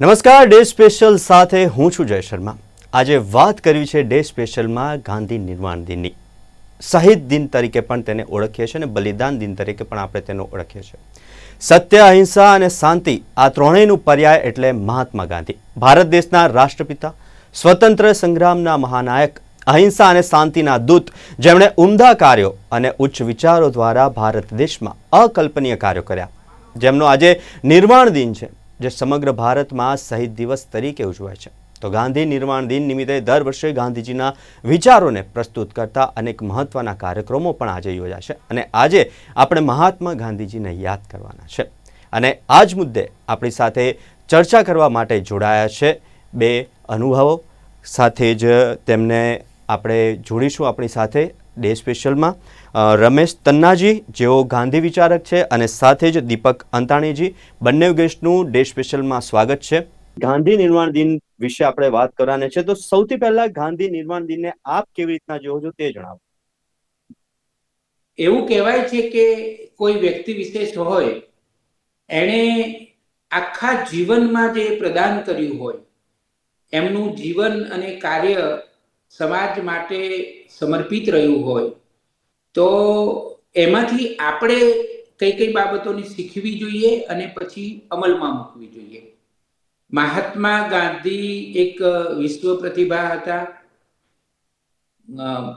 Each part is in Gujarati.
નમસ્કાર, ડે સ્પેશિયલ સાથે હું છું જય શર્મા. આજે વાત કરવી છે ડે સ્પેશિયલમાં ગાંધી નિર્માણ દિનની. શહીદ દિન તરીકે પણ તેને ઓળખીએ છીએ અને બલિદાન દિન તરીકે પણ આપણે તેને ઓળખીએ છીએ. સત્ય, અહિંસા અને શાંતિ આ ત્રણેયનું પર્યાય એટલે મહાત્મા ગાંધી. ભારત દેશના રાષ્ટ્રપિતા, સ્વતંત્ર સંગ્રામના મહાનાયક, અહિંસા અને શાંતિના દૂત, જેમણે ઉમદા કાર્યો અને ઉચ્ચ વિચારો દ્વારા ભારત દેશમાં અકલ્પનીય કાર્યો કર્યા. જેમનો આજે નિર્માણ દિન છે. જે સમગ્ર ભારતમાં શહીદ દિવસ તરીકે ઉજવાય છે. તો ગાંધી નિર્માણ દિન નિમિત્તે દર વર્ષે ગાંધીજીના વિચારોને પ્રસ્તુત કરતા અનેક મહત્વના કાર્યક્રમો પણ આજે યોજાશે અને આજે આપણે મહાત્મા ગાંધીજીને યાદ કરવાના છે. અને આ જ મુદ્દે આપણી સાથે ચર્ચા કરવા માટે જોડાયા છે બે અનુભવો. સાથે જ તેમને આપણે જોડીશું આપણી સાથે ડે સ્પેશિયલમાં. રમેશ તન્નાજી, જેઓ ગાંધી વિચારક છે, અને સાથે જ દીપક અંતાણીજી, બંને ગેસ્ટનું ડે સ્પેશિયલમાં સ્વાગત છે. ગાંધી નિર્માણ દિન વિશે આપણે વાત કરવાની છે, તો સૌથી પહેલા ગાંધી નિર્માણ દિનને આપ કેવી રીતના જોવો છો તે જણાવો. એવું કહેવાય છે કે કોઈ વ્યક્તિ વિશેષ હોય, એણે આખા જીવનમાં જે પ્રદાન કર્યું હોય, એમનું જીવન અને કાર્ય સમાજ માટે સમર્પિત રહ્યું હોય તો એમાંથી આપણે કઈ કઈ બાબતોને શીખવી જોઈએ અને પછી અમલમાં મૂકવી જોઈએ. મહાત્મા ગાંધી એક વિશ્વ પ્રતિભા હતા.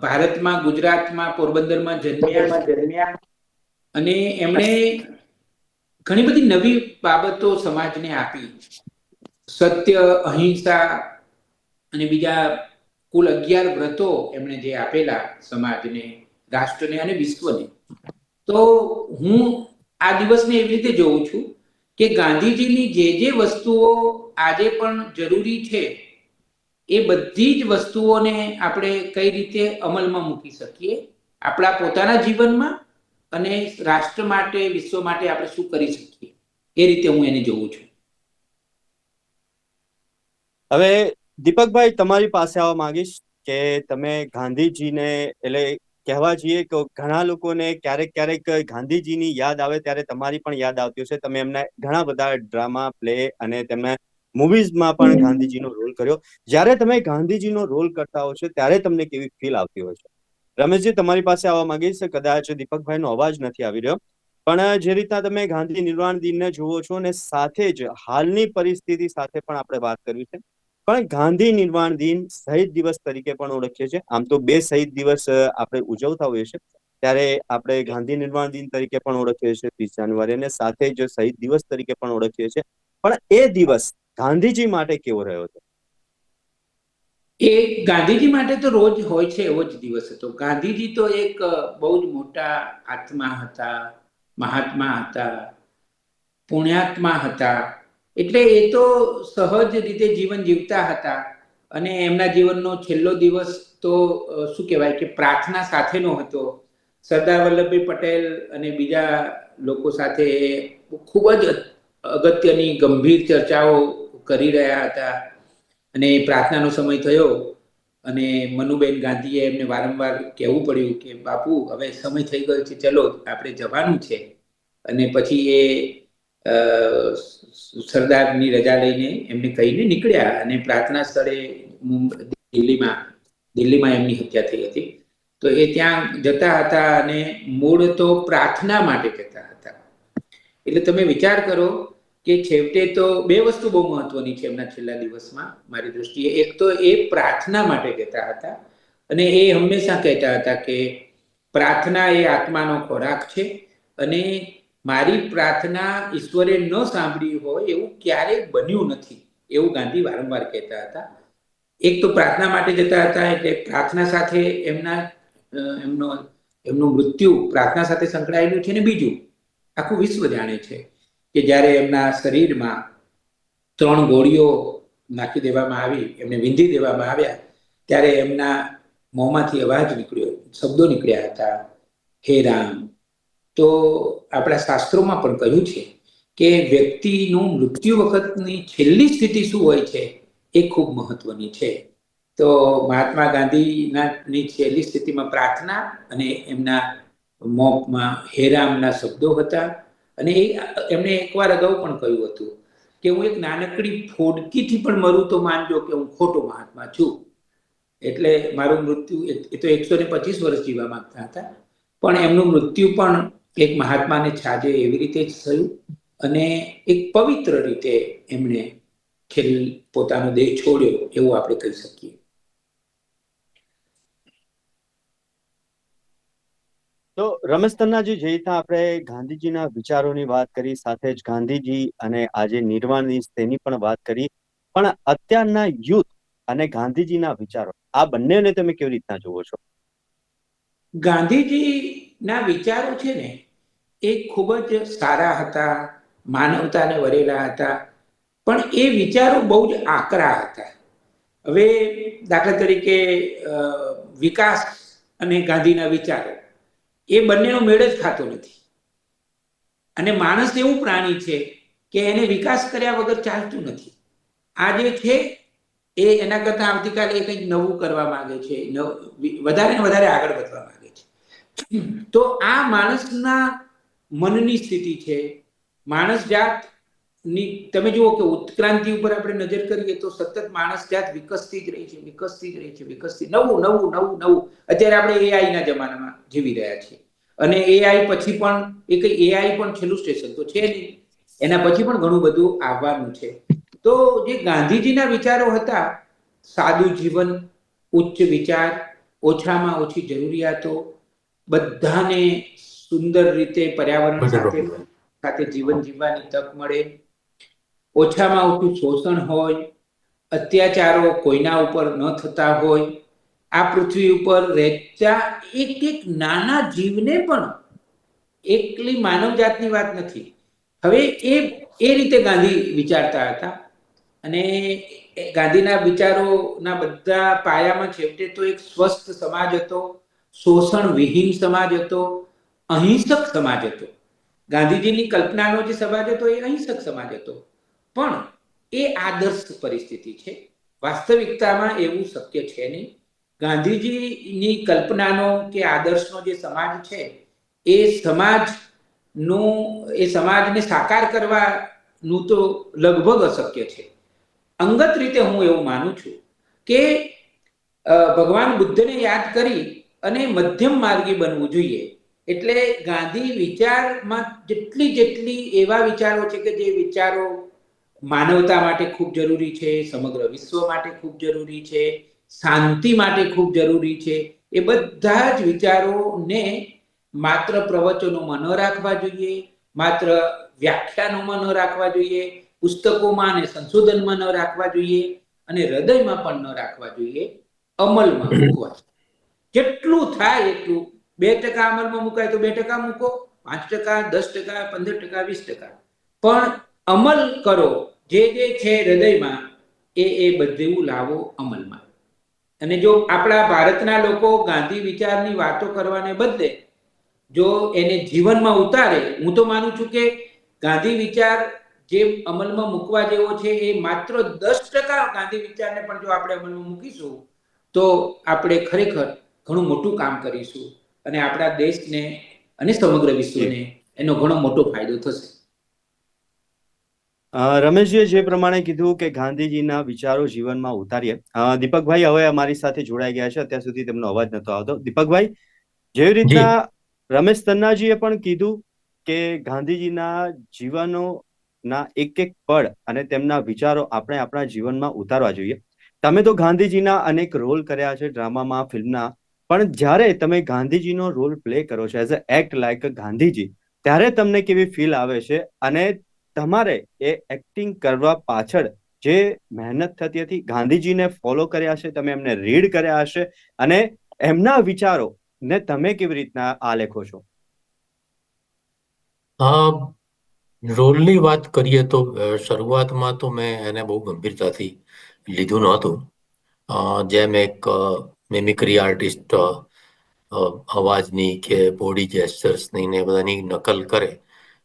ભારતમાં ગુજરાતમાં પોરબંદરમાં જન્મ્યા. અને એમણે ઘણી બધી નવી બાબતો સમાજને આપી. સત્ય અહિંસા અને બીજા કુલ અગિયાર વ્રતો એમણે જે આપેલા સમાજને રાષ્ટ્રને અને વિશ્વને. તો હું આ દિવસને એવી રીતે જોઉં છું કે ગાંધીજીની જે જે વસ્તુઓ આજે પણ જરૂરી છે, એ બધી જ વસ્તુઓને આપણે કઈ રીતે અમલમાં મૂકી શકીએ? આપણા પોતાના જીવનમાં અને રાષ્ટ્ર માટે, વિશ્વ માટે આપણે શું કરી શકીએ? એ રીતે હું એને જોઉં છું. હવે દીપકભાઈ, તમારી પાસે આવવા માંગીશ કે તમે ગાંધીજીને, એટલે કહેવા જઈએ કે ઘણા લોકોને ક્યારેક ક્યારેક ગાંધીજીની યાદ આવે ત્યારે તમારી પણ યાદ આવતી હશે. તમે એમના ઘણા બધા ડ્રામા, પ્લે અને તેમના મૂવીઝમાં પણ ગાંધીજીનો રોલ કર્યો. જ્યારે તમે ગાંધીજીનો રોલ કરતા હો છો, ત્યારે તમને કેવી ફીલ આવતી હોય છે? રમેશજી, તમારી પાસે આવવા માંગીશ. કદાચ દીપકભાઈનો અવાજ નથી આવી રહ્યો. પણ જે રીતના તમે ગાંધી નિર્વાણ દિનને જુઓ છો અને સાથે જ હાલની પરિસ્થિતિ સાથે પણ આપણે વાત કરવી છે. પણ ગાંધી નિર્વાણ દિન શહીદ દિવસ તરીકે પણ ઓળખીએ છીએ. આમ તો બે શહીદ દિવસ આપણે ઉજવતા હોઈએ છીએ. ત્યારે આપણે ગાંધી નિર્વાણ દિન તરીકે પણ ઓળખીએ છીએ, ત્રીસ જાન્યુઆરી અને સાથે જ શહીદ દિવસ તરીકે પણ ઓળખીએ છીએ. પણ એ દિવસ ગાંધીજી માટે કેવો રહ્યો હતો? એ ગાંધીજી માટે તો રોજ હોય છે એવો જ દિવસ હતો. ગાંધીજી તો એક બહુ જ મોટા આત્મા હતા, મહાત્મા હતા, પુણ્યાત્મા હતા. એટલે એ તો સહજ રીતે જીવન જીવતા હતા. અને એમના જીવનનો છેલ્લો દિવસ તો શું કહેવાય કે પ્રાર્થના સાથેનો હતો. સરદાર વલ્લભભાઈ પટેલ અને બીજા લોકો સાથે ખૂબ જ અગત્યની ગંભીર ચર્ચાઓ કરી રહ્યા હતા. અને પ્રાર્થનાનો સમય થયો અને મનુબેન ગાંધીએ એમને વારંવાર કહેવું પડ્યું કે, બાપુ, હવે સમય થઈ ગયો છે, ચલો, આપણે જવાનું છે. અને પછી એ સરદારની રજા લઈને એમને કહીને નીકળ્યા અને પ્રાર્થના સ્થળે દિલ્હીમાં દિલ્હીમાં એમની હત્યા થઈ હતી. તો એ ત્યાં જતા હતા અને મૂળ તો પ્રાર્થના માટે જતા હતા. એટલે તમે વિચાર કરો કે છેવટે તો બે વસ્તુ બહુ મહત્વની છે એમના છેલ્લા દિવસમાં મારી દૃષ્ટિએ એક તો એ પ્રાર્થના માટે જતા હતા અને એ હંમેશા કહેતા હતા કે પ્રાર્થના એ આત્માનો ખોરાક છે અને મારી પ્રાર્થના ઈશ્વરે ન સાંભળી હોય એવું ક્યારેય બન્યું નથી, એવું ગાંધી વારંવાર કહેતા હતા. એક તો પ્રાર્થના માટે જતા હતા, એટલે પ્રાર્થના સાથે એમના એમનો, એમનું મૃત્યુ પ્રાર્થના સાથે સંકળાયેલું છે ને બીજું, આખું વિશ્વ જાણે છે કે જ્યારે એમના શરીરમાં ત્રણ ગોળીઓ નાખી દેવામાં આવી, એમને વિંધી દેવામાં આવ્યા, ત્યારે એમના મોંમાંથી અવાજ નીકળ્યો, શબ્દો નીકળ્યા હતા, હે રામ તો આપણા શાસ્ત્રોમાં પણ કહ્યું છે કે વ્યક્તિનું મૃત્યુ વખતની છેલ્લી સ્થિતિ શું હોય છે એ ખૂબ મહત્વની છે. તો મહાત્મા ગાંધીના ની છેલ્લી સ્થિતિમાં પ્રાર્થના અને એમના મોપમાં હેરામના શબ્દો હતા અને એ એમણે એકવાર અગાઉ પણ કહ્યું હતું કે હું એક નાનકડી ફોડકીથી પણ મરું તો માનજો કે હું ખોટો મહાત્મા છું. એટલે મારું મૃત્યુ એ- તો એકસો ને પચીસ વર્ષ જીવવા માંગતા હતા. પણ એમનું મૃત્યુ પણ એક મહાત્માને છાજે એવી રીતે જ થયું અને એક પવિત્ર રીતે એમણે ખેલ પોતાનો દેહ છોડ્યો, એવું આપણે કહી શકીએ. તો રમેશ તન્નાજી, જે રીતના આપણે ગાંધીજીના વિચારોની વાત કરી, સાથે જ ગાંધીજી અને આજે નિર્વાણની તેની પણ વાત કરી, પણ અત્યારના યુથ અને ગાંધીજીના વિચારો, આ બંનેને તમે કેવી રીતના જુઓ છો? ગાંધીજીના વિચારો છે ને, એ ખૂબ જ સારા હતા, માનવતાને વરેલા હતા, પણ એ વિચારો બહુ જ આકરા હતા. હવે દાખલા તરીકે વિકાસ અને ગાંધીના વિચારો, એ બંનેનો મેળ જ ખાતો નથી. અને માણસ એવું પ્રાણી છે કે એને વિકાસ કર્યા વગર ચાલતું નથી. આ જે છે, એ એના કરતા આવતીકાલે એ કંઈક નવું કરવા માંગે છે વધારે ને વધારે આગળ વધવા માંગે તો આ માણસના મનની સ્થિતિ છે. માણસ જાતની, તમે જુઓ કે ઉત્ક્રાંતિ ઉપર આપણે નજર કરીએ તો સતત માણસ જાત વિકસતી જ રહી છે, વિકસતી જ રહી છે, વિકસતી. નવું નવું નવું નવું. અત્યારે આપણે એઆઈ ના જમાનામાં જીવી રહ્યા છીએ. અને એઆઈ પછી પણ, એ કઈ એઆઈ પણ છેલ્લું સ્ટેશન તો છે નહીં. એના પછી પણ ઘણું બધું આવવાનું છે. તો જે ગાંધીજીના વિચારો હતા સાદું જીવન ઉચ્ચ વિચાર, ઓછામાં ઓછી જરૂરિયાતો બધાને સુંદર રીતે પર્યાવરણ સાથે સાથે જીવન જીવવાની તક મળે. ઓછામાં ઓછું શોષણ હોય અત્યાચારો કોઈના ઉપર ન થતા હોય. આ પૃથ્વી ઉપર રહેતા એક એક નાના જીવને પણ એકલી માનવ જાતની વાત નથી. હવે એ એ રીતે ગાંધી વિચારતા હતા. અને ગાંધીના વિચારોના બધા પાયામાં છેવટે તો એક સ્વસ્થ સમાજ હતો. શોષણ વિહીન સમાજ હતો, અહિંસક સમાજ હતો. ગાંધીજીની કલ્પનાનો જે સમાજ હતો એ અહિંસક સમાજ હતો. પણ એ આદર્શ પરિસ્થિતિ છે. વાસ્તવિકતામાં એવું શક્ય છે નહીં. ગાંધીજીની કલ્પનાનો કે આદર્શનો જે સમાજ છે, એ સમાજનું, એ સમાજને સાકાર કરવાનું તો લગભગ અશક્ય છે. અંગત રીતે હું એવું માનું છું કે ભગવાન બુદ્ધને યાદ કરી અને મધ્યમ માર્ગી બનવું જોઈએ. એટલે ગાંધી વિચારમાં જેટલી જેટલી એવા વિચારો છે કે જે વિચારો માનવતા માટે ખૂબ જરૂરી છે, સમગ્ર વિશ્વ માટે ખૂબ જરૂરી છે, શાંતિ માટે ખૂબ જરૂરી છે, એ બધા જ વિચારોને માત્ર પ્રવચનોમાં ન રાખવા જોઈએ, માત્ર વ્યાખ્યાનોમાં ન રાખવા જોઈએ, પુસ્તકોમાં અને સંશોધનમાં ન રાખવા જોઈએ અને હૃદયમાં પણ ન રાખવા જોઈએ, અમલમાં મૂકવા જેટલું થાય એટલું? બે ટકા અમલમાં મુકાય તો બે ટકા મૂકો, પાંચ ટકા, દસ ટકા, પંદર ટકા, વીસ ટકા. પણ અમલ કરો, જે જે છે હૃદયમાં, એ એ બધું લાવો અમલમાં. અને જો આપણા ભારતના લોકો ગાંધી વિચારની વાતો કરવાને બદલે, જો એને જીવનમાં ઉતારે, હું તો માનું છું કે ગાંધી વિચાર જે અમલમાં મૂકવા જેવો છે, એ માત્ર દસ ટકા ગાંધી વિચારને પણ જો આપણે અમલમાં મૂકીશું, તો આપણે ખરેખર ઘણું મોટું કામ કરીશું અને આપણા દેશને અને સમગ્ર વિશ્વને એનો ઘણો મોટો ફાયદો થશે. રમેશજીએ જે પ્રમાણે કીધું કે ગાંધીજીના વિચારો જીવનમાં ઉતારીએ. દીપકભાઈ હવે અમારી સાથે જોડાઈ ગયા છે અત્યાર સુધી તેમનો અવાજ નતો આવતો. દીપકભાઈ જેવી રીતના રમેશ તન્નાજીએ પણ કીધું કે ગાંધીજીના જીવનો ના એક એક પળ અને તેમના વિચારો આપણે આપણા જીવનમાં ઉતારવા જોઈએ. તમે તો ગાંધીજીના અનેક રોલ કર્યા છે ડ્રામામાં ફિલ્મના. પણ જ્યારે તમે ગાંધીજીનો રોલ પ્લે કરો છો as a act like Gandhiji, ત્યારે તમને કેવી ફીલ આવે છે? અને તમારે એ એક્ટિંગ કરવા પાછળ જે મહેનત થતી હતી, ગાંધીજીને ફોલો કર્યા હશે, તમે એમને રીડ કર્યા હશે, અને એમના વિચારો ને તમે કેવી રીતના આલેખો લેખો છો? રોલની વાત કરીએ તો શરૂઆતમાં તો મેં એને બહુ ગંભીરતાથી લીધું નહોતું. જેમ એક મિમિક્રી આર્ટિસ્ટ અવાજની કે બોડી જેસ્ચર્સની ને બધાની નકલ કરે,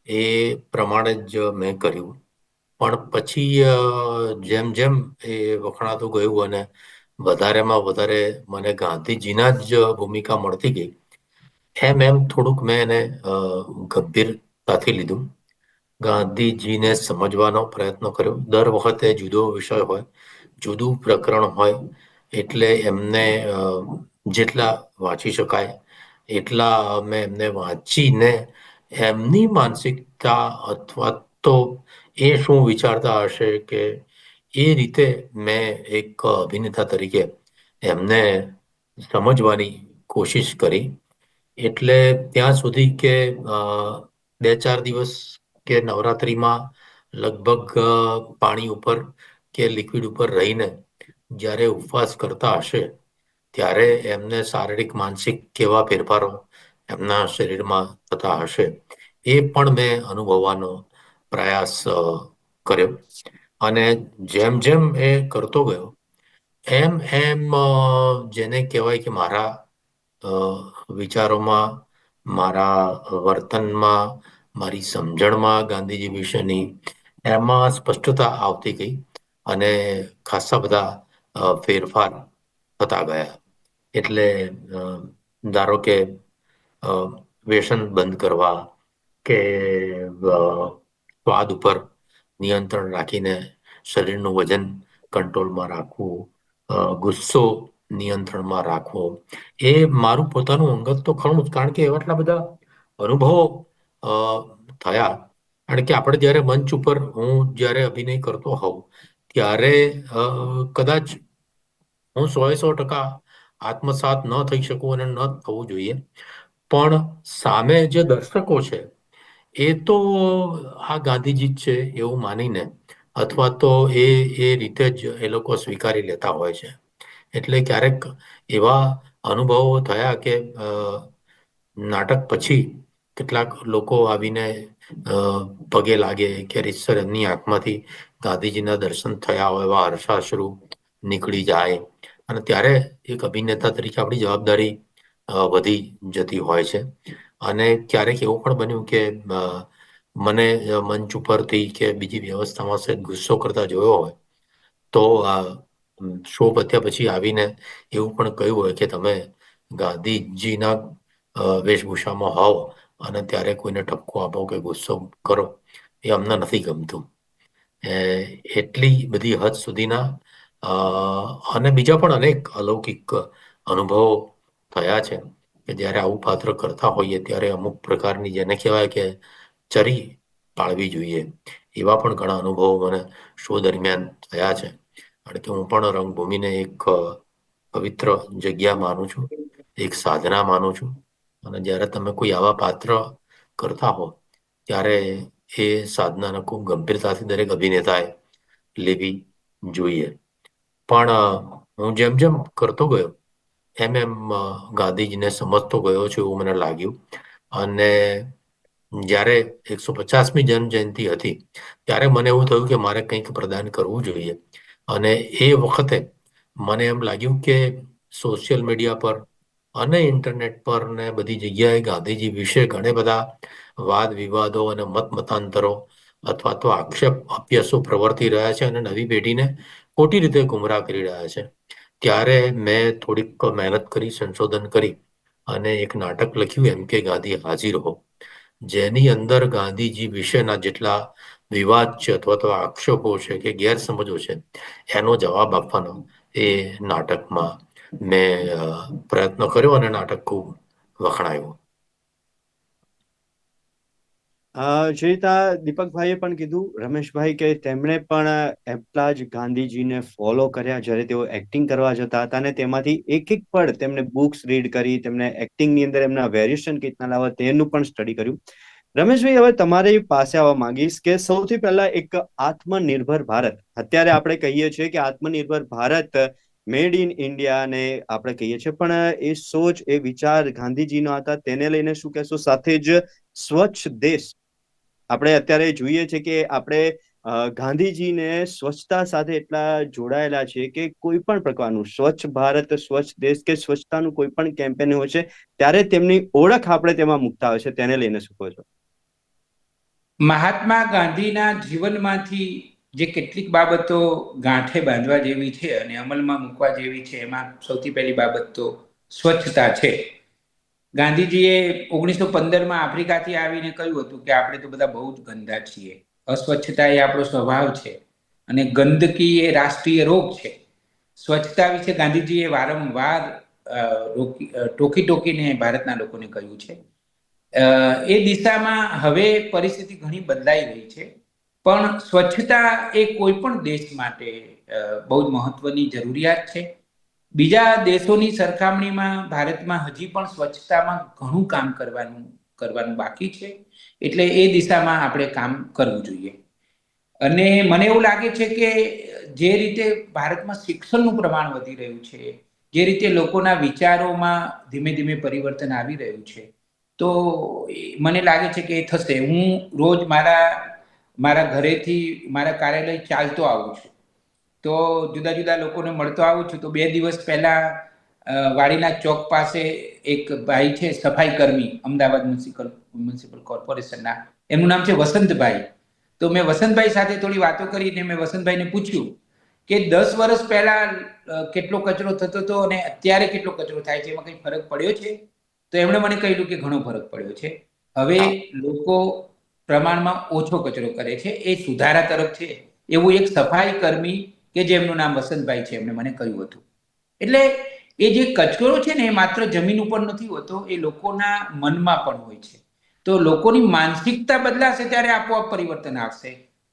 એ પ્રમાણે જ મેં કર્યું. પણ પછી જેમ જેમ એ વખણાતું ગયું અને વધારેમાં વધારે મને ગાંધીજીના જ ભૂમિકા મળતી ગઈ, એમ એમ થોડુંક મેં એને ગંભીરતાથી લીધું. ગાંધીજીને સમજવાનો પ્રયત્ન કર્યો. દર વખતે જુદો વિષય હોય, જુદું પ્રકરણ હોય એટલે એમને જેટલા વાંચી શકાય, એટલા મેં એમને વાંચીને એમની માનસિકતા અથવા તો એ શું વિચારતા હશે કે એ રીતે મેં એક અભિનેતા તરીકે એમને સમજવાની કોશિશ કરી. એટલે ત્યાં સુધી કે બે ચાર દિવસ કે નવરાત્રિમાં લગભગ પાણી ઉપર કે લિક્વિડ ઉપર રહીને જ્યારે ઉપવાસ કરતા હશે, ત્યારે એમને શારીરિક, માનસિક કેવા ફેરફારો એમના શરીરમાં થતા હશે, એ પણ મેં અનુભવવાનો પ્રયાસ કર્યો. અને જેમ જેમ એ કરતો ગયો, એમ એમ જેને કહેવાય કે મારા વિચારોમાં, મારા વર્તનમાં, મારી સમજણમાં ગાંધીજી વિશેની એમાં સ્પષ્ટતા આવતી ગઈ અને ખાસા બધા ફેરફાર થતા ગયા. એટલે ધારો કે વ્યસન બંધ કરવા કે સ્વાદ ઉપર નિયંત્રણ રાખીને શરીરનું વજન કંટ્રોલમાં રાખવું ગુસ્સો નિયંત્રણમાં રાખવો, એ મારું પોતાનું અંગત તો ખરું જ. કારણ કે એવા એટલા બધા અનુભવો થયા. કારણ કે આપણે જ્યારે મંચ ઉપર હું જ્યારે અભિનય કરતો હોઉં, ત્યારે કદાચ હું સોએ સો ટકા આત્મસાત ન થઈ શકું અને ન થવું જોઈએ. પણ સામે જે દર્શકો છે, એ તો આ ગાંધીજી જ છે એવું માનીને અથવા તો એ એ રીતે જ એ લોકો સ્વીકારી લેતા હોય છે. એટલે ક્યારેક એવા અનુભવો થયા કે નાટક પછી કેટલાક લોકો આવીને પગે લાગે કે રીતસર એમની આંખમાંથી ગાંધીજીના દર્શન થયા હોય એવા હર્ષાશ્રુ નીકળી જાય. અને ત્યારે એક અભિનેતા તરીકે આપણી જવાબદારી વધી જતી હોય છે. અને ક્યારેક એવું પણ બન્યું કે મને મંચ ઉપરથી કે બીજી વ્યવસ્થામાં સહેજ ગુસ્સો કરતા જોયો હોય, તો શો પત્યા પછી આવીને એવું પણ કહ્યું હોય કે તમે ગાંધીજીના વેશભૂષામાં હોવ અને ત્યારે કોઈને ઠપકો આપો કે ગુસ્સો કરો, એ અમને નથી ગમતું. એટલી બધી હદ સુધીના અને બીજા પણ અનેક અલૌકિક અનુભવો થયા છે કે જ્યારે આવું પાત્ર કરતા હોઈએ ત્યારે અમુક પ્રકારની જેને કહેવાય કે ચરી પાળવી જોઈએ. એવા પણ ઘણા અનુભવો મને શો દરમિયાન થયા છે. કારણ કે હું પણ રંગભૂમિને એક પવિત્ર જગ્યા માનું છું. એક સાધના માનું છું. અને જ્યારે તમે કોઈ આવા પાત્ર કરતા હો, ત્યારે એ સાધનાને ખૂબ ગંભીરતાથી દરેક અભિનેતાએ લેવી જોઈએ. પણ હું જેમ જેમ કરતો ગયો, એમ એમ ગાંધીજીને સમજતો ગયો છું એવું મને લાગ્યું. અને જ્યારે એકસો પચાસમી જન્મ હતી, ત્યારે મને એવું થયું કે મારે કંઈક પ્રદાન કરવું જોઈએ. અને એ વખતે મને એમ લાગ્યું કે સોશિયલ મીડિયા પર અને ઇન્ટરનેટ પર ને બધી જગ્યાએ ગાંધીજી વિશે ઘણા બધા વાદ વિવાદો અને મત મતાંતરો અથવા તો આક્ષેપ, અભ્યાસો પ્રવર્તી રહ્યા છે અને નવી પેઢીને ખોટી રીતે ગુમરાહ કરી રહ્યા છે. ત્યારે મેં થોડીક મહેનત કરી, સંશોધન કરી અને એક નાટક લખ્યું એમ કે ગાંધી હાજર હો. જેની અંદર ગાંધીજી વિશેના જેટલા વિવાદ છે અથવા તો આક્ષેપો છે કે ગેરસમજો છે, એનો જવાબ આપવાનો એ નાટકમાં મેં પ્રયત્ન કર્યો અને નાટક ખૂબ વખણાયું. જે રીતે દીપકભાઈએ પણ કીધું, રમેશભાઈ કે તેમણે પણ એટલા જ ગાંધીજીને ફોલો કર્યા જ્યારે તેઓ એક્ટિંગ કરવા જતા હતા અને તેમાંથી એક એક પળ તેમને બુક્સ રીડ કરી, તેમને એક્ટિંગની અંદર એમના વેરિએશન કેટલા લાવવા તેનું પણ સ્ટડી કર્યું. રમેશભાઈ, હવે તમારી પાસે આવવા માંગીશ કે સૌથી પહેલા એક આત્મનિર્ભર ભારત. અત્યારે આપણે કહીએ છીએ કે આત્મનિર્ભર ભારત મેડ ઇન ઇન્ડિયા ને આપણે કહીએ છીએ, પણ એ સોચ, એ વિચાર ગાંધીજીનો હતા, તેને લઈને શું કહેશો? સાથે જ સ્વચ્છ દેશ આપણે અત્યારે જોઈએ છે કે આપણે ગાંધીજીને સ્વચ્છતા સાથે એટલા જોડાયેલા છે કે કોઈ પણ પ્રકારનું, સ્વચ્છ ભારત, સ્વચ્છ દેશ કે સ્વચ્છતાનું કોઈ પણ કેમ્પેન હોય છે, ત્યારે તેમની ઓળખ આપણે તેમાં મૂકતા હોય છે, તેને લઈને શું કહો છો? મહાત્મા ગાંધીના જીવનમાંથી જે કેટલીક બાબતો ગાંઠે બાંધવા જેવી છે અને અમલમાં મૂકવા જેવી છે, એમાં સૌથી પહેલી બાબત તો સ્વચ્છતા છે. ગાંધીજીએ ઓગણીસો પંદરમાં આફ્રિકાથી આવીને કહ્યું હતું કે આપણે તો બધા બહુ જ ગંદા છીએ. અસ્વચ્છતા એ આપણો સ્વભાવ છે અને ગંદકી એ રાષ્ટ્રીય રોગ છે. સ્વચ્છતા વિશે ગાંધીજીએ વારંવાર ટોકી ટોકીને ભારતના લોકોને કહ્યું છે. એ દિશામાં હવે પરિસ્થિતિ ઘણી બદલાઈ રહી છે. પણ સ્વચ્છતા એ કોઈ પણ દેશ માટે બહુ જ મહત્વની જરૂરિયાત છે. બીજા દેશોની સરખામણીમાં ભારતમાં હજી પણ સ્વચ્છતામાં ઘણું કામ કરવાનું કરવાનું બાકી છે. એટલે એ દિશામાં આપણે કામ કરવું જોઈએ. અને મને એવું લાગે છે કે જે રીતે ભારતમાં શિક્ષણનું પ્રમાણ વધી રહ્યું છે, જે રીતે લોકોના વિચારોમાં ધીમે ધીમે પરિવર્તન આવી રહ્યું છે, તો મને લાગે છે કે એ થશે. હું રોજ મારા મારા ઘરેથી મારા કાર્યાલય ચાલતો આવું છું. તો જુદા જુદા લોકોને મળતો આવું છું તો બે દિવસ પહેલા વાડીના ચોક પાસે એક ભાઈ છે, સફાઈ કર્મી, અમદાવાદ મ્યુનિસિપલ મ્યુનિસિપલ કોર્પોરેશનના. એમનું નામ છે વસંતભાઈ. તો મેં વસંતભાઈ સાથે થોડી વાતો કરીને મેં વસંતભાઈને પૂછ્યું કે દસ વર્ષ પહેલા કેટલો કચરો થતો હતો અને અત્યારે કેટલો કચરો થાય છે? એમાં કંઈ ફરક પડ્યો છે? તો એમણે મને કહ્યું કે ઘણો ફરક પડ્યો છે. હવે લોકો પ્રમાણમાં ઓછો કચરો કરે છે. એ સુધારા તરફ છે. એવું એક સફાઈ કર્મી કે જેમનું નામ વસંતભાઈ છે, એમણે મને કહ્યું હતું. એટલે એ જે કચરો છે ને, એ માત્ર જમીન ઉપર નથી હોતો, એ લોકોના મનમાં પણ હોય છે. તો લોકોની માનસિકતા બદલાશે ત્યારે આપોઆપ પરિવર્તન આવશે.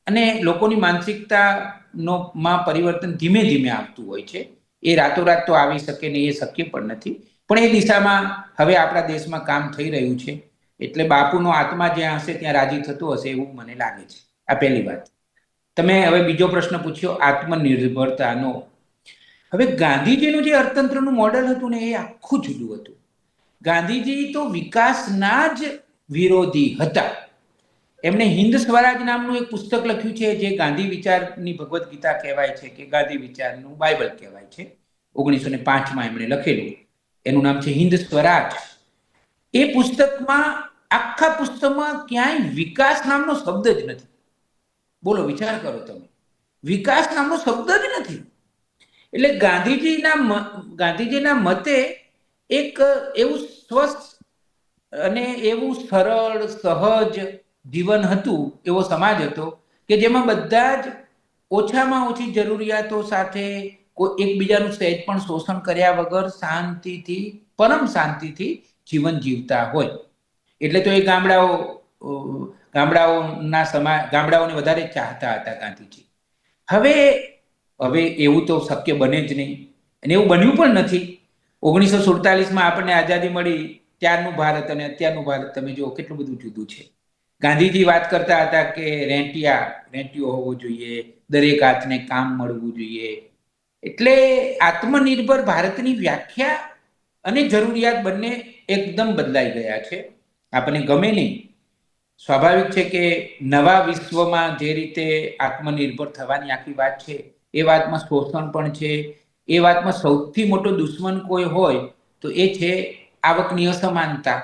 અને લોકોની માનસિકતા નો માં પરિવર્તન ધીમે ધીમે આવતું હોય છે. એ રાતોરાત તો આવી શકે નહીં એ શક્ય પણ નથી. પણ એ દિશામાં હવે આપણા દેશમાં કામ થઈ રહ્યું છે. એટલે બાપુનો આત્મા જ્યાં હશે, ત્યાં રાજી થતો હશે એવું મને લાગે છે. આ પહેલી વાત. તમે હવે બીજો પ્રશ્ન પૂછ્યો, આત્મનિર્ભરતાનો. હવે ગાંધીજીનું જે અર્થતંત્રનું મોડેલ હતું ને, એ આખું જુદું હતું. ગાંધીજી તો વિકાસના જ વિરોધી હતા. એમણે હિન્દ સ્વરાજ નામનું એક પુસ્તક લખ્યું છે, જે ગાંધી વિચારની ભગવદ્ ગીતા કહેવાય છે, કે ગાંધી વિચારનું બાઇબલ કહેવાય છે. ઓગણીસો ને પાંચમાં એમણે લખેલું. એનું નામ છે હિન્દ સ્વરાજ. એ પુસ્તકમાં, આખા પુસ્તકમાં ક્યાંય વિકાસ નામનો શબ્દ જ નથી. બોલો, વિચાર કરો તમે. વિકાસ નામનો શબ્દ જ નથી. એટલે ગાંધીજીના ગાંધીજીના મતે એક એવું સ્વસ્થ અને એવું સરળ, સહજ જીવન હતું એવો સમાજ હતો કે જેમાં બધા જ ઓછામાં ઓછી જરૂરિયાતો સાથે કોઈ એકબીજાનું સહેજ પણ શોષણ કર્યા વગર શાંતિથી, પરમ શાંતિથી જીવન જીવતા હોય. એટલે તો એ ગામડાઓ ગામડાઓના સમા, ગામડાઓને વધારે ચાહતા હતા ગાંધીજી. હવે હવે એવું તો શક્ય બને જ નહીં. અને એવું બન્યું પણ નથી. ઓગણીસો સુડતાલીસમાં આપણને આઝાદી મળી. ત્યારનું ભારત અને અત્યારનું ભારત, તમે જુઓ કેટલું બધું જુદું છે. ગાંધીજી વાત કરતા હતા કે રેંટિયા, રેંટિયો હોવો જોઈએ. દરેક હાથને કામ મળવું જોઈએ. એટલે આત્મનિર્ભર ભારતની વ્યાખ્યા અને જરૂરિયાત બંને એકદમ બદલાઈ ગયા છે. આપણને ગમે નહીં. સ્વાભાવિક છે કે નવા વિશ્વમાં જે રીતે આત્મનિર્ભર થવાની આખી વાત છે, એ વાતમાં શોષણ પણ છે. એ વાતમાં સૌથી મોટો દુશ્મન કોઈ હોય તો એ છે આવકની અસમાનતા.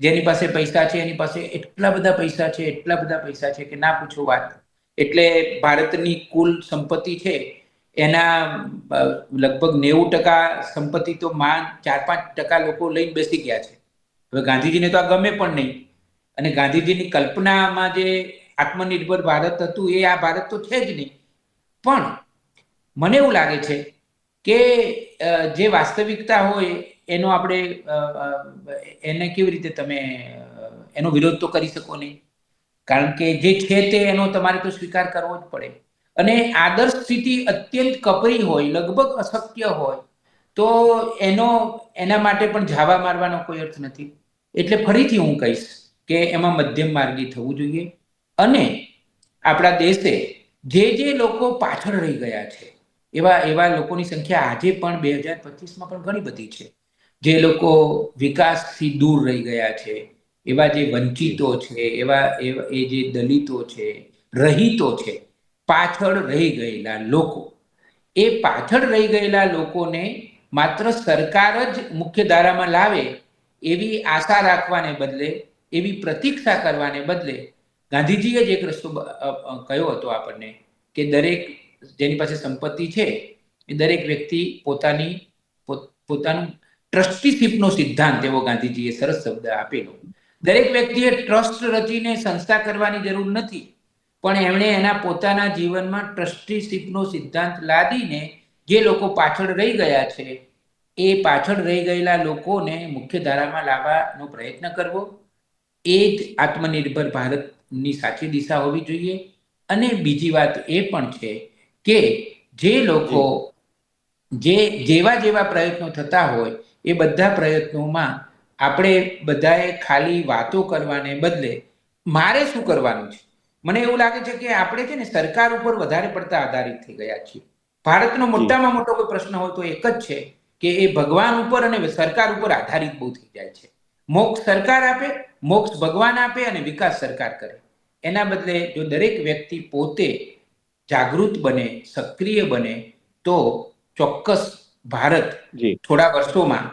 જેની પાસે પૈસા છે, એની પાસે એટલા બધા પૈસા છે, એટલા બધા પૈસા છે કે ના પૂછો વાત. એટલે ભારતની કુલ સંપત્તિ છે, એના લગભગ નેવું ટકા સંપત્તિ તો માન ચાર પાંચ ટકા લોકો લઈને બેસી ગયા છે. હવે ગાંધીજીને તો આ ગમે પણ નહીં. અને ગાંધીજીની કલ્પનામાં જે આત્મનિર્ભર ભારત હતું, એ આ ભારત તો છે જ નહીં. પણ મને એવું લાગે છે કે જે વાસ્તવિકતા હોય, એનો આપણે એને કેવી રીતે તમે એનો વિરોધ તો કરી શકો નહીં. કારણ કે જે છે તે એનો તમારે તો સ્વીકાર કરવો જ પડે. અને આદર્શ સ્થિતિ અત્યંત કપરી હોય, લગભગ અશક્ય હોય, તો એનો, એના માટે પણ ઝાવા મારવાનો કોઈ અર્થ નથી. એટલે ફરીથી હું કહીશ કે એમાં મધ્યમ માર્ગી થવું જોઈએ. અને આપણા દેશે જે જે લોકો પાછળ રહી ગયા છે, એવા એવા લોકોની સંખ્યા આજે પણ બે હજાર પચીસમાં પણ ઘણી બધી છે. જે લોકો વિકાસથી દૂર રહી ગયા છે, એવા જે વંચિતો છે, એવા એ જે દલિતો છે, રહિતો છે, પાછળ રહી ગયેલા લોકો. એ પાછળ રહી ગયેલા લોકોને માત્ર સરકાર જ મુખ્ય ધારામાં લાવે એવી આશા રાખવાને બદલે એવી પ્રતીક્ષા કરવાને બદલે ગાંધીજીએ જ એક રસ્તો કયો હતો આપણને કે દરેક જેની પાસે સંપત્તિ છે, એ દરેક વ્યક્તિ પોતાની પોતાનું ટ્રસ્ટીશીપનો સિદ્ધાંત, એવો ગાંધીજીએ સરસ શબ્દ આપેલો. દરેક વ્યક્તિએ ટ્રસ્ટ રચીને સંસ્થા કરવાની જરૂર નથી, પણ એમણે એના પોતાના જીવનમાં ટ્રસ્ટીશીપનો સિદ્ધાંત લાદીને જે લોકો પાછળ રહી ગયા છે, એ પાછળ રહી ગયેલા લોકોને મુખ્ય ધારામાં લાવવાનો પ્રયત્ન કરવો એ જ આત્મનિર્ભર ભારતની સાચી દિશા હોવી જોઈએ. અને બીજી વાત એ પણ છે કે જે લોકો જે જેવા જેવા પ્રયત્નો થતા હોય, એ બધા પ્રયત્નોમાં આપણે બધાએ ખાલી વાતો કરવાને બદલે મારે શું કરવાનું છે? મને એવું લાગે છે કે આપણે છે ને સરકાર ઉપર વધારે પડતા આધારિત થઈ ગયા છીએ. ભારતનો મોટામાં મોટો કોઈ પ્રશ્ન હોય તો એક જ છે કે એ ભગવાન ઉપર અને સરકાર ઉપર આધારિત બહુ થઈ જાય છે. મોક્ષ સરકાર આપે મોક્ષ ભગવાન આપે અને વિકાસ સરકાર કરે. એના બદલે જો દરેક વ્યક્તિ પોતે જાગૃત બને સક્રિય બને તો ચોક્કસ ભારત થોડા વર્ષોમાં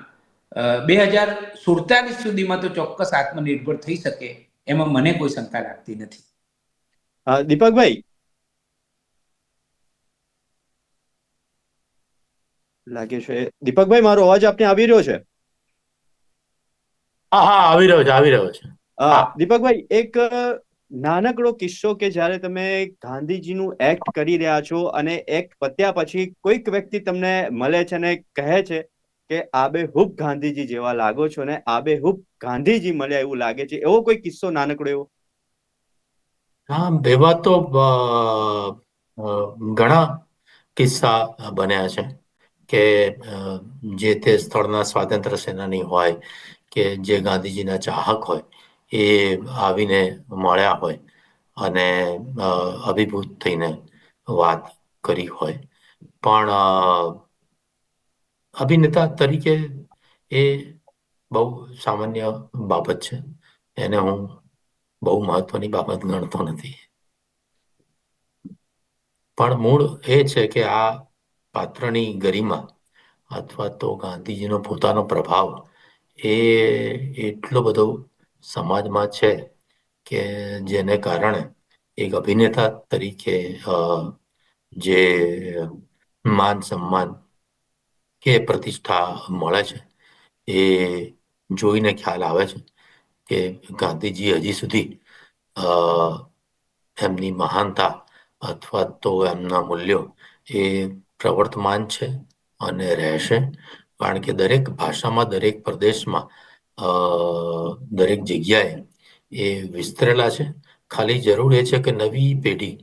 બે હજાર સુડતાલીસ સુધીમાં તો ચોક્કસ આત્મનિર્ભર થઈ શકે એમાં મને કોઈ શંકા લાગતી નથી. દીપકભાઈ? લાગે છે. દીપકભાઈ મારો અવાજ આપને આવી રહ્યો છે? હા આવી રહ્યો છે આવી રહ્યો છે. દીપકભાઈ એક નાનકડો કિસ્સો કે જ્યારે તમે ગાંધીજીનું એક્ટ કરી રહ્યા છો અને એક્ટ પત્યા પછી કોઈક વ્યક્તિ તમને મળે છે અને કહે છે કે આબેહૂબ ગાંધીજી જેવા લાગો છો ને આબેહૂબ ગાંધીજી મળ્યા એવું લાગે છે. એવો કોઈ કિસ્સો નાનકડો એવો? હા એવા તો ઘણા કિસ્સા બન્યા છે કે જે તે સ્થળના સ્વાતંત્ર્ય સેનાની હોય કે જે ગાંધીજીના ચાહક હોય એ આવીને મળ્યા હોય અને અભિભૂત થઈને વાત કરી હોય. પણ અભિનેતા તરીકે એ બહુ સામાન્ય બાબત છે. એને હું બહુ મહત્વની બાબત ગણતો નથી. પણ મૂળ એ છે કે આ પાત્રની ગરિમા અથવા તો ગાંધીજીનો પોતાનો પ્રભાવ એ એટલો બધો સમાજમાં છે કે જેને કારણે એક અભિનેતા તરીકે જે માન સન્માન કે પ્રતિષ્ઠા મળે છે, એ જોઈને ખ્યાલ આવે છે કે ગાંધીજી હજી સુધી એમની મહાનતા અથવા તો એમના મૂલ્યો એ પ્રવર્તમાન છે અને રહેશે. કારણ કે દરેક ભાષામાં, દરેક પ્રદેશમાં દરેક જગ્યાએ એ વિસ્તરેલા છે. ખાલી જરૂર એ છે કે નવી પેઢી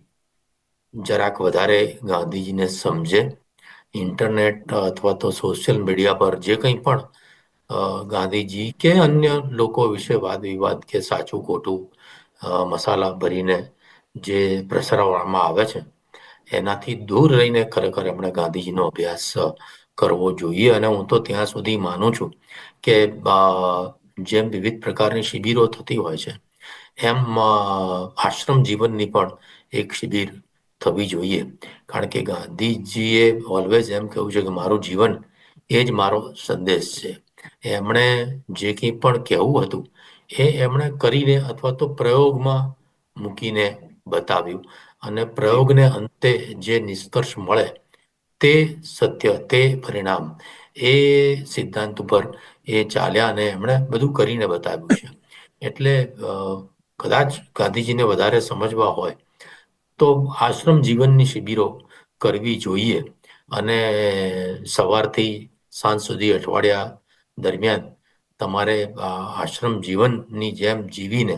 જરાક વધારે ગાંધીજીને સમજે. ઇન્ટરનેટ અથવા તો સોશિયલ મીડિયા પર જે કંઈ પણ ગાંધીજી કે અન્ય લોકો વિશે વાદ વિવાદ કે સાચું ખોટું મસાલા ભરીને જે પ્રસરાવવામાં આવે છે, એનાથી દૂર રહીને ખરેખર એમણે ગાંધીજીનો અભ્યાસ કરવો જોઈએ અને હું તો ત્યાં સુધી માનું છું કે જેમ વિવિધ પ્રકારની શિબિરો થતી હોય છે, એમ આશ્રમ જીવનની પણ એક શિબિર થવી જોઈએ. કારણ કે ગાંધીજીએ ઓલવેઝ એમ કહ્યું છે કે મારું જીવન એ જ મારો સંદેશ છે. એમણે જે કંઈ પણ કહેવું હતું એ એમણે કરીને અથવા તો પ્રયોગમાં મૂકીને બતાવ્યું. અને પ્રયોગને અંતે જે નિષ્કર્ષ મળે તે સત્ય, તે પરિણામ. એ સિદ્ધાંત ઉપર, એ ચાલ્યા અને એમણે બધું કરીને બતાવ્યું છે. એટલે કદાચ ગાંધીજીને વધારે સમજવા હોય, તો આશ્રમ જીવનની શિબિરો કરવી જોઈએ અને સવારથી સાંજ સુધી અઠવાડિયા દરમિયાન તમારે આશ્રમ જીવનની જેમ જીવીને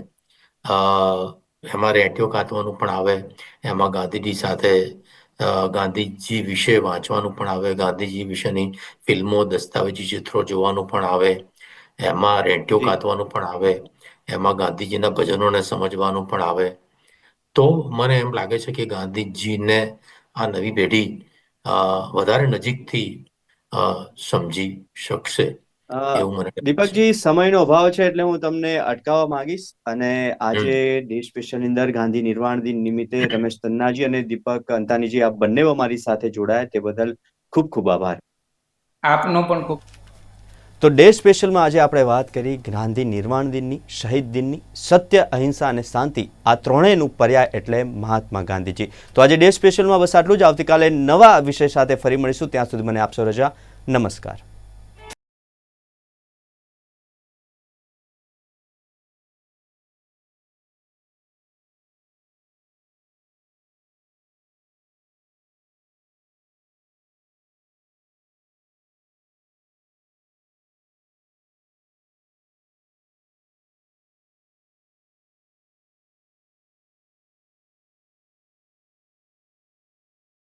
એમાં રેટિયો કાઢવાનું પણ આવે. એમાં ગાંધીજી સાથે ગાંધીજી વિશે વાંચવાનું પણ આવે. ગાંધીજી વિશેની ફિલ્મો દસ્તાવેજી ચિત્રો જોવાનું પણ આવે. એમાં રેટિયો કાતવાનું પણ આવે. એમાં ગાંધીજીના ભજનોને સમજવાનું પણ આવે. તો મને એમ લાગે છે કે ગાંધીજીને આ નવી પેઢી વધારે નજીકથી સમજી શકશે. દીપકજી સમયનો અભાવ છે એટલે હું તમને અટકાવવા માંગીશ. અને આજે દેશ સ્પેશિયલની અંદર ગાંધી નિર્વાણ દિન નિમિત્તે રમેશ તન્નાજી અને દીપક અંતાનીજી આપ બંને અમારી સાથે જોડાયા. તે બદલ ખૂબ ખૂબ આભાર. આપનો પણ ખૂબ તો ડે સ્પેશિયલમાં આજે આપણે વાત કરી ગાંધી નિર્વાણ દિનની શહીદ દિનની સત્ય અહિંસા અને શાંતિ. આ ત્રણેયનું પર્યાય એટલે મહાત્મા ગાંધીજી. તો આજે ડે સ્પેશિયલમાં બસ આટલું જ. આવતીકાલે નવા વિષય સાથે ફરી મળીશું. ત્યાં સુધી મને આપશો રજા. નમસ્કાર.